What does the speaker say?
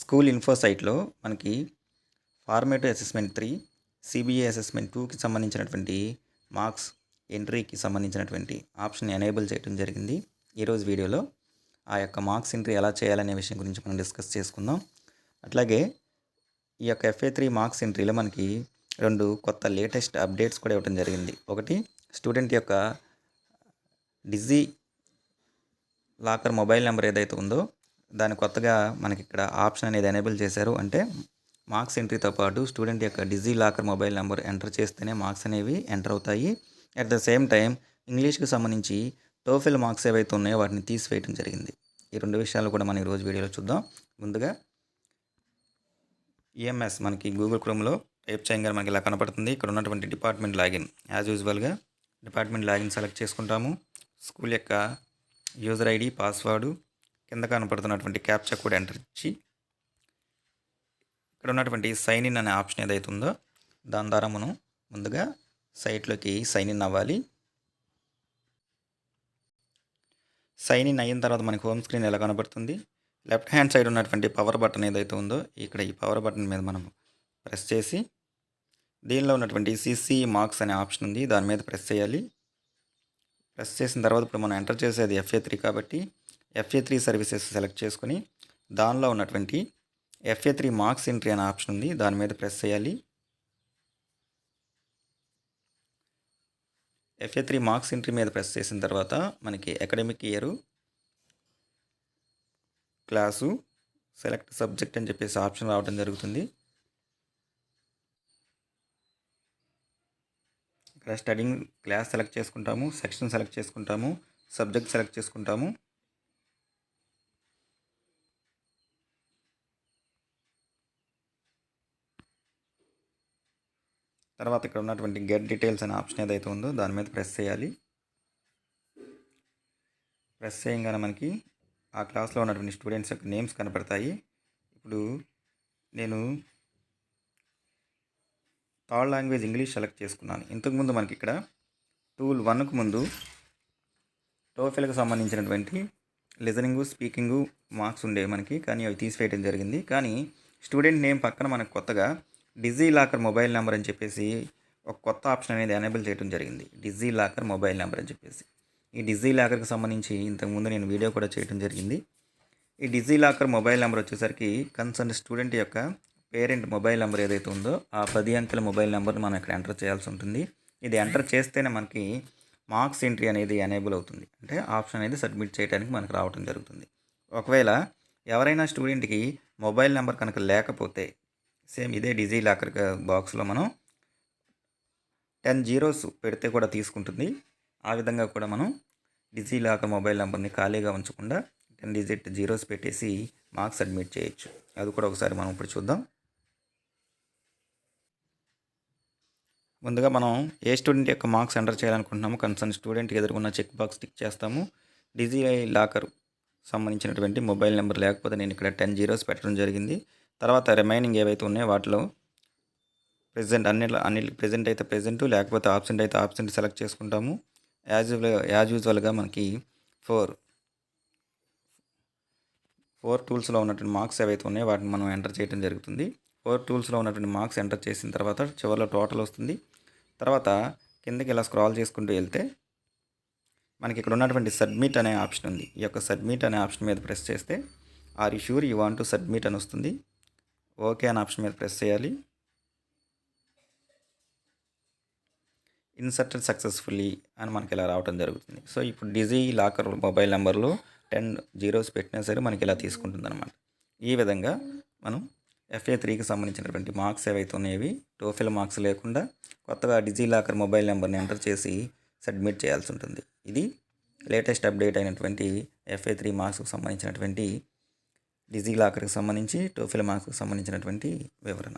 School info సైట్లో మనకి formative assessment three CBA assessment టూకి సంబంధించినటువంటి మార్క్స్ ఎంట్రీకి సంబంధించినటువంటి ఆప్షన్ ఎనేబుల్ చేయడం జరిగింది. ఈరోజు వీడియోలో ఆ యొక్క మార్క్స్ ఎంట్రీ ఎలా చేయాలనే విషయం గురించి మనం డిస్కస్ చేసుకుందాం. అట్లాగే ఈ యొక్క ఎఫ్ఏ త్రీ మార్క్స్ ఎంట్రీలో మనకి రెండు కొత్త లేటెస్ట్ అప్డేట్స్ కూడా ఇవ్వడం జరిగింది. ఒకటి స్టూడెంట్ యొక్క డిజీ లాకర్ మొబైల్ నెంబర్ ఏదైతే ఉందో దాని కొత్తగా మనకి ఇక్కడ ఆప్షన్ అనేది ఎనేబుల్ చేశారు. అంటే మార్క్స్ ఎంట్రీతో పాటు స్టూడెంట్ యొక్క DigiLocker mobile number enter చేస్తేనే మార్క్స్ అనేవి ఎంటర్ అవుతాయి. అట్ ద సేమ్ టైం ఇంగ్లీష్కి సంబంధించి టోఫెల్ మార్క్స్ ఏవైతే ఉన్నాయో వాటిని తీసివేయడం జరిగింది. ఈ రెండు విషయాలు కూడా మనం ఈరోజు వీడియోలో చూద్దాం. ముందుగా ఈఎంఎస్ మనకి గూగుల్ క్రోమ్లో టైప్ చేయగానే మనకి ఇలా కనపడుతుంది. ఇక్కడ ఉన్నటువంటి డిపార్ట్మెంట్ లాగిన్. యాజ్ యూజువల్గా డిపార్ట్మెంట్ లాగిన్ సెలెక్ట్ చేసుకుంటాము. స్కూల్ యొక్క యూజర్ ఐడి పాస్వర్డ్ కింద కనపడుతున్నటువంటి క్యాప్చా కూడా ఎంటర్ ఇచ్చి ఇక్కడ ఉన్నటువంటి సైన్ ఇన్ అనే ఆప్షన్ ఏదైతే ఉందో దాని ద్వారా మనం ముందుగా సైట్లోకి సైన్ ఇన్ అవ్వాలి. సైన్ ఇన్ అయిన తర్వాత మనకి హోమ్ స్క్రీన్ ఎలా కనబడుతుంది? లెఫ్ట్ హ్యాండ్ సైడ్ ఉన్నటువంటి పవర్ బటన్ ఏదైతే ఉందో ఇక్కడ ఈ పవర్ బటన్ మీద మనం ప్రెస్ చేసి దీనిలో ఉన్నటువంటి సిసి మార్క్స్ అనే ఆప్షన్ ఉంది దాని మీద ప్రెస్ చేయాలి. ప్రెస్ చేసిన తర్వాత ఇప్పుడు మనం ఎంటర్ చేసేది ఎఫ్ఏ త్రీ కాబట్టి ఎఫ్ఏ త్రీ సర్వీసెస్ సెలెక్ట్ చేసుకుని దానిలో ఉన్నటువంటి ఎఫ్ఏ త్రీ మార్క్స్ ఎంట్రీ అనే ఆప్షన్ ఉంది. దాని మీద ప్రెస్ చేయాలి. ఎఫ్ఏ త్రీ మార్క్స్ ఎంట్రీ మీద ప్రెస్ చేసిన తర్వాత మనకి academic year class select subject అని చెప్పేసి ఆప్షన్ రావడం జరుగుతుంది. ఇక్కడ స్టడింగ్ క్లాస్ సెలెక్ట్ చేసుకుంటాము సెక్షన్ సెలెక్ట్ చేసుకుంటాము సబ్జెక్ట్ సెలెక్ట్ చేసుకుంటాము. తర్వాత ఇక్కడ ఉన్నటువంటి గెట్ డీటెయిల్స్ అనే ఆప్షన్ ఏదైతే ఉందో దాని మీద ప్రెస్ చేయాలి. ప్రెస్ చేయగానే మనకి ఆ క్లాస్లో ఉన్నటువంటి స్టూడెంట్స్ యొక్క నేమ్స్ కనపడతాయి. ఇప్పుడు నేను థర్డ్ లాంగ్వేజ్ ఇంగ్లీష్ సెలెక్ట్ చేసుకున్నాను. ఇంతకుముందు మనకి ఇక్కడ టూల్ వన్కు ముందు టోఫెల్కి సంబంధించినటువంటి లిజనింగు స్పీకింగు మార్క్స్ ఉండేవి మనకి. కానీ అవి తీసివేయడం జరిగింది. కానీ స్టూడెంట్ నేమ్ పక్కన మనకు కొత్తగా డిజీ లాకర్ మొబైల్ నెంబర్ అని చెప్పేసి ఒక కొత్త ఆప్షన్ అనేది ఎనేబుల్ చేయడం జరిగింది. డిజీ లాకర్ మొబైల్ నెంబర్ అని చెప్పేసి. ఈ డిజీ లాకర్కి సంబంధించి ఇంతకుముందు నేను వీడియో కూడా చేయడం జరిగింది. ఈ డిజీ లాకర్ మొబైల్ నెంబర్ వచ్చేసరికి కన్సర్న్ స్టూడెంట్ యొక్క పేరెంట్ మొబైల్ నెంబర్ ఏదైతే ఉందో ఆ పది అంకెల మొబైల్ నెంబర్ని మనం ఇక్కడ ఎంటర్ చేయాల్సి ఉంటుంది. ఇది ఎంటర్ చేస్తేనే మనకి మార్క్స్ ఎంట్రీ అనేది ఎనేబుల్ అవుతుంది. అంటే ఆప్షన్ అనేది సబ్మిట్ చేయడానికి మనకు రావడం జరుగుతుంది. ఒకవేళ ఎవరైనా స్టూడెంట్కి మొబైల్ నెంబర్ కనుక లేకపోతే సేమ్ ఇదే డిజీ లాకర్ బాక్స్లో మనం టెన్ జీరోస్ పెడితే కూడా తీసుకుంటుంది. ఆ విధంగా కూడా మనం డిజీ లాకర్ మొబైల్ నెంబర్ని ఖాళీగా ఉంచకుండా టెన్ డిజిట్ జీరోస్ పెట్టేసి మార్క్స్ సబ్మిట్ చేయొచ్చు. అది కూడా ఒకసారి మనం ఇప్పుడు చూద్దాం. ముందుగా మనం ఏ స్టూడెంట్ యొక్క మార్క్స్ ఎంటర్ చేయాలనుకుంటున్నాము కన్సర్న్ స్టూడెంట్కి ఎదుర్కొన్న చెక్ బాక్స్ టిక్ చేస్తాము. డిజీ లాకర్ సంబంధించినటువంటి మొబైల్ నెంబర్ లేకపోతే నేను ఇక్కడ టెన్ జీరోస్ పెట్టడం జరిగింది. తర్వాత రిమైనింగ్ ఏవైతే ఉన్నాయో వాటిలో ప్రెజెంట్ అన్ని అన్ని ప్రెజెంట్ అయితే ప్రెజెంట్ లేకపోతే ఆబ్సెంట్ అయితే ఆబ్సెంట్ సెలెక్ట్ చేసుకుంటాము. యాజ్ యాజ్ యూజువల్గా మనకి ఫోర్ ఫోర్ టూల్స్లో ఉన్నటువంటి మార్క్స్ ఏవైతే ఉన్నాయో వాటిని మనం ఎంటర్ చేయడం జరుగుతుంది. ఫోర్ టూల్స్లో ఉన్నటువంటి మార్క్స్ ఎంటర్ చేసిన తర్వాత చివరిలో టోటల్ వస్తుంది. తర్వాత కిందకి ఇలా స్క్రాల్ చేసుకుంటూ వెళ్తే మనకి ఇక్కడ ఉన్నటువంటి సబ్మిట్ అనే ఆప్షన్ ఉంది. ఈ యొక్క సబ్మిట్ అనే ఆప్షన్ మీద ప్రెస్ చేస్తే are you sure you want to submit అని వస్తుంది. ఓకే అనే ఆప్షన్ మీద ప్రెస్ చేయాలి. ఇన్సర్టెడ్ సక్సెస్ఫుల్లీ అని మనకి ఇలా రావడం జరుగుతుంది. సో ఇప్పుడు డిజీ లాకర్ మొబైల్ నెంబర్లో టెన్ జీరోస్ పెట్టినా సరే మనకి ఇలా తీసుకుంటుంది అనమాట ఈ విధంగా మనం ఎఫ్ఏ త్రీకి సంబంధించినటువంటి మార్క్స్ ఏవైతే ఉన్నాయవి టోఫిల్ మార్క్స్ లేకుండా కొత్తగా డిజీ లాకర్ మొబైల్ నెంబర్ని ఎంటర్ చేసి సబ్మిట్ చేయాల్సి ఉంటుంది. ఇది లేటెస్ట్ అప్డేట్ అయినటువంటి ఎఫ్ఏ త్రీ మార్క్స్కి సంబంధించినటువంటి డిజీ లాకర్కి సంబంధించి టోఫిల్ మార్క్స్కి సంబంధించినటువంటి వివరణ.